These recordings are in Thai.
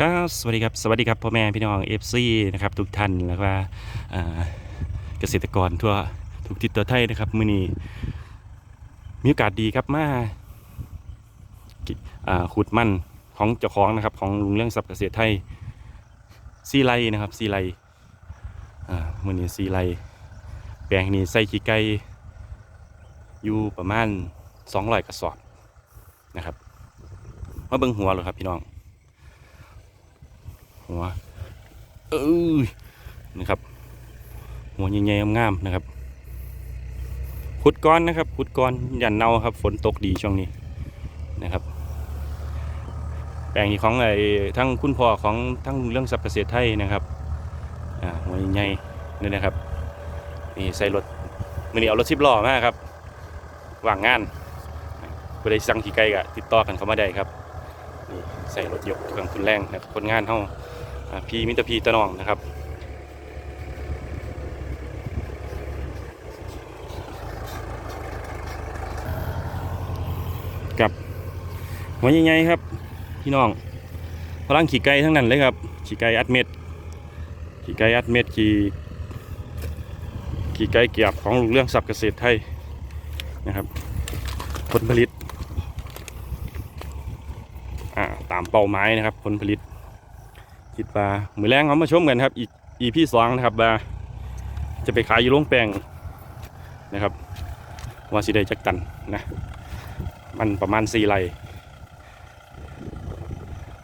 ก็สวัสดีครับสวัสดีครับพ่อแม่พี่น้องเอฟซีนะครับทุกท่านแล้วก็เกษตรกรทั่วทุกทิศตัวไทยนะครับมื้อนี้มีโอกาสดีครับมาขุดมันของเจ้าของนะครับของลุงเรื่องทรัพย์เกษตรไทยซีไลนะครับซีไลมื้อนี้ซีไลแปลงนี้ใส่ขี้ไก่อยู่ประมาณ200กระสอบนะครับมาเบิ่งหัวเลยครับพี่น้อง หัวเอ้ยนะครับ หัวใหญ่ๆงามๆนะครับขุดก้อนนะครับขุดก้อนยันเน่าครับ ฝนตกดีช่วงนี้นะครับ แปลงนี้ของไอ้ทั้งคุณพ่อของทั้งเรื่องทรัพย์เกษตรไทยนะครับอ่าหัวใหญ่ๆนี่นะครับนี่ใส่รถมือนี้เอารถสิบล้อมาครับว่างงานผู้ใดสั่งขี่ไก่ก็ติดต่อกันเข้ามาได้ครับนี่ใส่รถยกเครื่องทุนแรงนะคนงานเฮาอ่า พี่มิตรพีตะนองนะครับกับหัวใหญ่ๆครับ พี่น้องพลังขี่ไก่ทั้งนั้นเลยครับ ขี่ไก่อัดเม็ด ขี่ไก่อัดเม็ดขี่ขี่ไก่เกียบของลูกเรื่องสับเกษตรไทยนะครับ ผลผลิต อ่า ตามเป้าหมายนะครับ ผลผลิต คิดว่ามือแรงเขามาชมกันครับอีอีพี่สองนะครับว่าจะไปขายอยู่โรงแป้งนะครับว่าสิได้จักตันนะมันประมาณสี่ไร่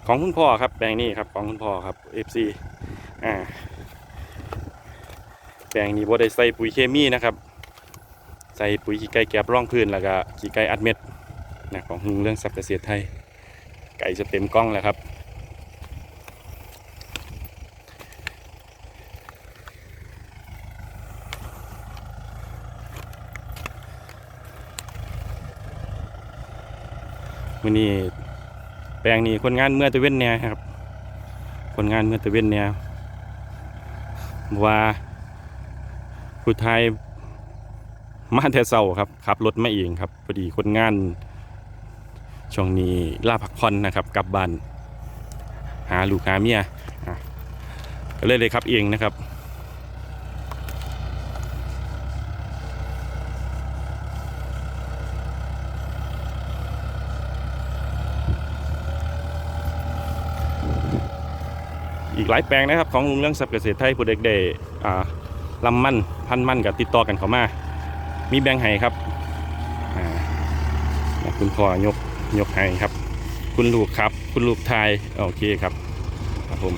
ของคุณพ่อครับแปลงนี้ครับของคุณพ่อครับ FC อ่าแปลงนี้บ่ได้ใส่ปุ๋ยเคมีนะครับ ใส่ปุ๋ยขี้ไก่แกบร่องพื้นแล้วก็ขี้ไก่อัดเม็ดนะของเรื่องสับเกษตรไทยไก่จะเต็มกล้องแล้วครับ วันนี้แปลงนี้คนงานเมื่อตะเว้นเนี่ยครับ คนงานเมื่อตะเว้นเนี่ยว่าผู้ไทยมาแต่เศร้าครับขับรถมาเองครับพอดีคนงานช่วงนี้ลาพักผ่อนนะครับกลับบ้านหาลูกหาเมียก็เลยเลยครับเองนะครับ อีกหลายแปลงนะครับของลุงเรื่องสับเกษตรไทยผู้เด็กเดอ่าลำมั่นพันมั่นกับติดต่อกันเข้ามา มีแบ่งให้ครับคุณพ่อยกยกให้ครับ คุณลูกครับ คุณลูกไทยโอเคครับครับผม